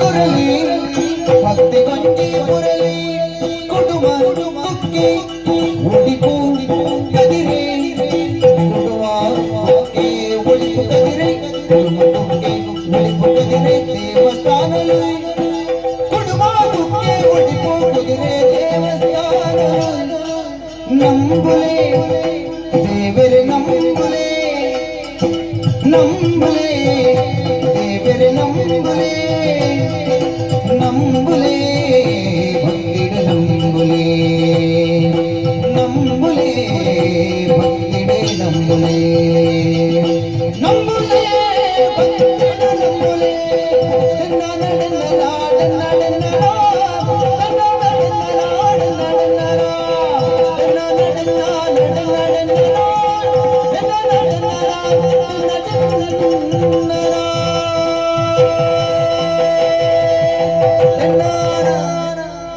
ಮುರಳಿ ಭಕ್ತಿ ಗೊಂಡಿ ಮುರಳಿ ಕುಟುಂಬ ಕುಕ್ಕಿ, ಉಡಿ ಕೂಡಿ ಕದಿರೆ ಕುಟುಂಬ ಕುಕ್ಕಿ ಉಳಿ ಕುಟುಂಬ ಕುಕ್ಕಿ ಉಳಿ ಕದಿರೆ ದೇವಸ್ಥಾನ ಕುಟುಂಬ நம்புலே பக்திட நம்புலே. நம்புலே பக்திட நம்புலே. நம்புலே பக்திட நம்புலே. நடந்தலா நடந்தலா நடந்தலா நடந்தலா நடந்தலா நடந்தலா நடந்தலா நடந்தலா